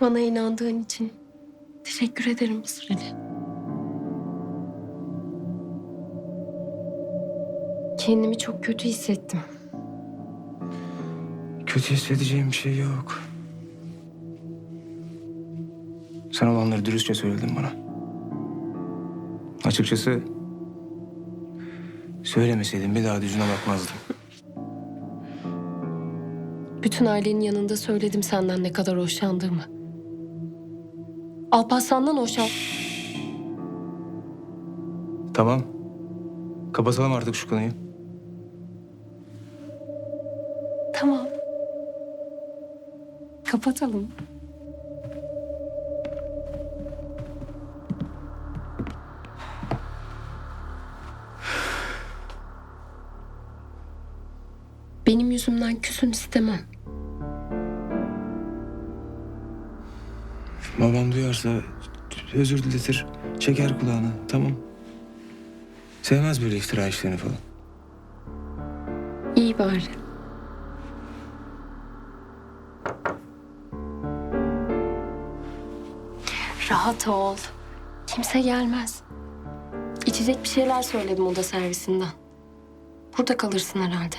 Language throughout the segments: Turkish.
Bana inandığın için teşekkür ederim Mısır Ali. Kendimi çok kötü hissettim. Kötü hissedeceğim bir şey yok. Sen olanları dürüstçe söyledin bana. Açıkçası söylemeseydin bir daha yüzüne bakmazdım. Bütün ailenin yanında söyledim senden ne kadar hoşlandığımı. Alparslan'dan hoşlan... Tamam. Kapatalım artık şu konuyu. Tamam. Kapatalım. Benim yüzümden küsün istemem. Babam duyarsa özür diletir, çeker kulağını. Tamam. Sevmez böyle iftira işlerini falan. İyi bari. Rahat ol. Kimse gelmez. İçecek bir şeyler söyledim oda servisinden. Burada kalırsın herhalde.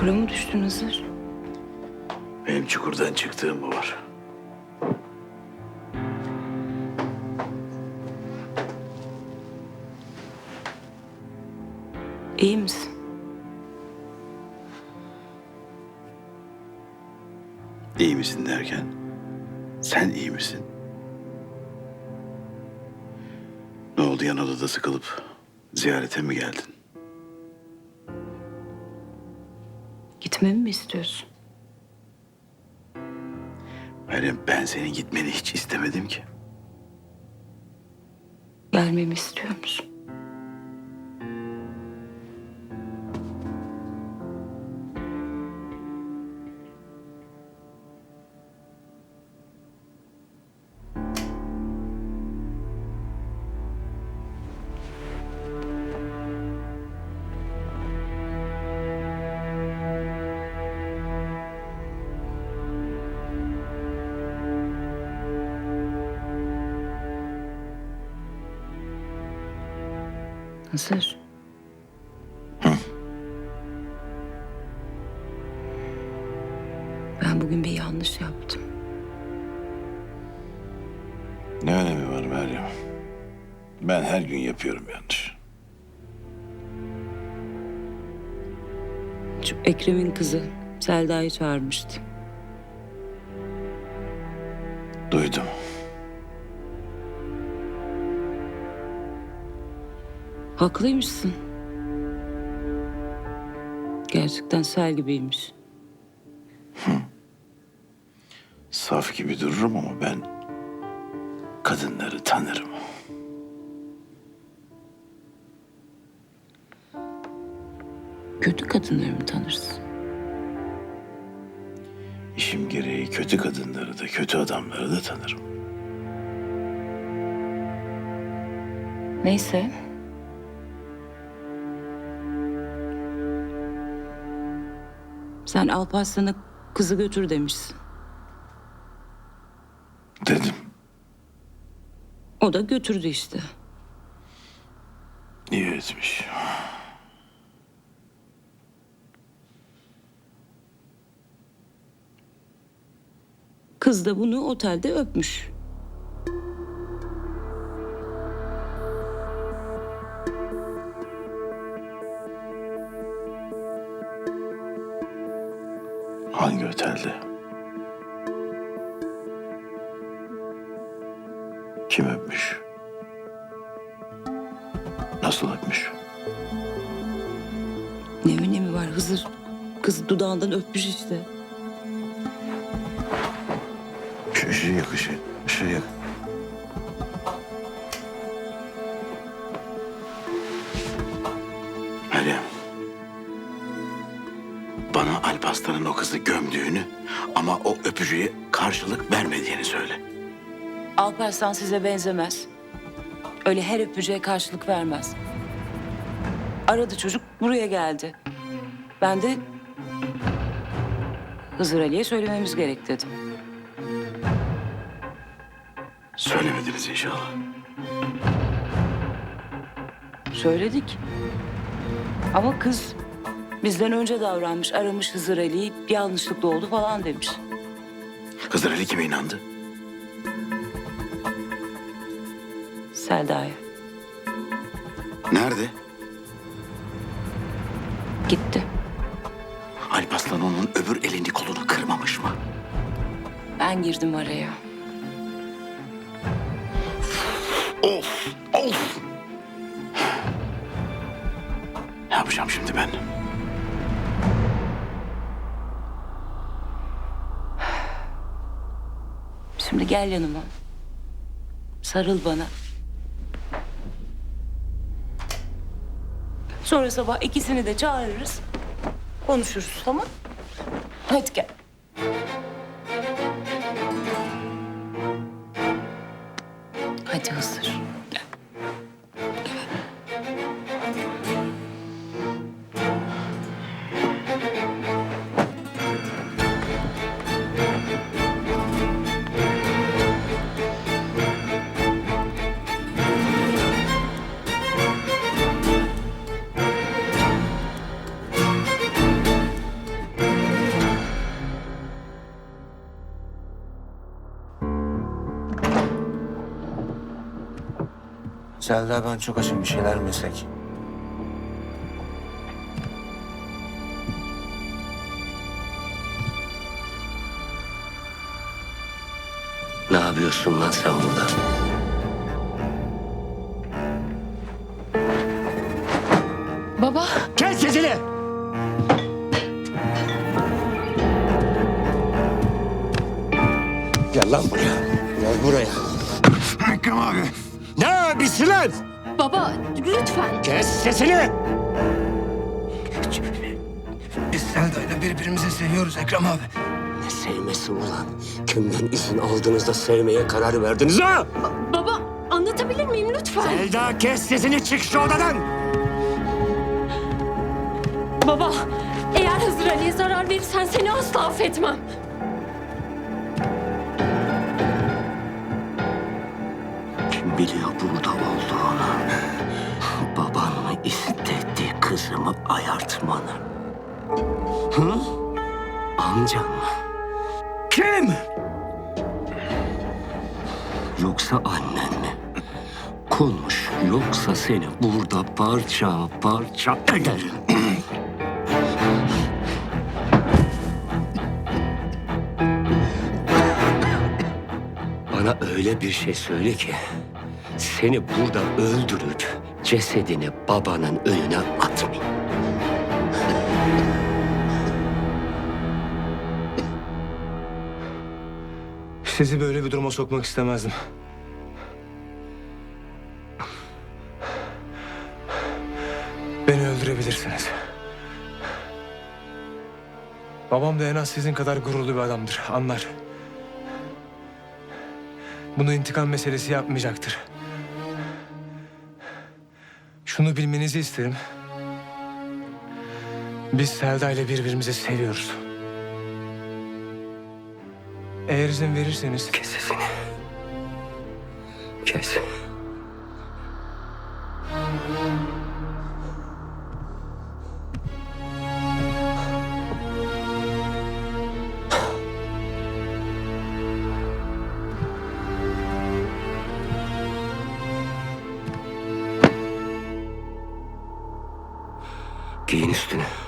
Çukura mı düştün Hızır? Benim çukurdan çıktığım mı var? İyi misin? İyi misin derken? Sen iyi misin? Ne oldu yan odada sıkılıp ziyarete mi geldin? Gitmemi mi istiyorsun? Meryem ben senin gitmeni hiç istemedim ki. Gelmemi istiyor musun? Hazır. Ben bugün bir yanlış yaptım. Ne önemi var Meryem? Ben her gün yapıyorum yanlış. Şu Ekrem'in kızı Selda'yı çağırmıştı. Duydum. Haklıymışsın. Gerçekten sel gibiymiş. Saf gibi dururum ama ben kadınları tanırım. Kötü kadınları mı tanırsın? İşim gereği kötü kadınları da kötü adamları da tanırım. Neyse. Sen Alparslan'a kızı götür demişsin. Dedim. O da götürdü işte. İyi etmiş. Kız da bunu otelde öpmüş. Hangi otelde? Kim öpmüş? Nasıl öpmüş? Ne önemi var Hızır? Kız dudağından öpmüş işte. Şu ışığı yak ışığı. Işığı yak. Alparslan'ın o kızı gömdüğünü ama o öpücüğe karşılık vermediğini söyle. Alparslan size benzemez. Öyle her öpücüğe karşılık vermez. Aradı çocuk buraya geldi. Ben de Hızır Ali'ye söylememiz gerek dedim. Söylemediniz inşallah. Söyledik. Ama kız bizden önce davranmış, aramış Hızır Ali'yi. Yanlışlıkla oldu falan demiş. Hızır Ali kime inandı? Selda'ya. Nerede? Gitti. Alparslan onun öbür elini kolunu kırmamış mı? Ben girdim araya. Of! Of! Ne yapacağım şimdi ben? Şimdi gel yanıma. Sarıl bana. Sonra sabah ikisini de çağırırız. Konuşuruz tamam? Hadi gel. Selda ben çok açım bir şeyler mi yesek? Ne yapıyorsun lan sen burada? Baba. Kes sesini! Gel lan buraya. Gel buraya. Ekrem abi. Ne abisi lan? Baba lütfen. Kes sesini! Biz Selda'yla birbirimizi seviyoruz Ekrem abi. Ne sevmesi ulan? Kimden izin aldınız da sevmeye karar verdiniz ha? Baba anlatabilir miyim lütfen? Elda kes sesini çık şu odadan! Baba eğer Hızır Ali'ye zarar verirsen seni asla affetmem. Biliyor burada olduğunu? Baban istedi kızımı ayartmanı? Hı? Amcan mı? Kim? Yoksa annen mi? Konmuş yoksa seni burada parça parça ederim. Bana öyle bir şey söyle ki seni burada öldürüp cesedini babanın önüne atmayayım. Sizi böyle bir duruma sokmak istemezdim. Beni öldürebilirsiniz. Babam da en az sizin kadar gururlu bir adamdır, anlar. Bunu intikam meselesi yapmayacaktır. Şunu bilmenizi isterim. Biz Selda ile birbirimizi seviyoruz. Eğer izin verirseniz... Kes sesini. Kes. Justin.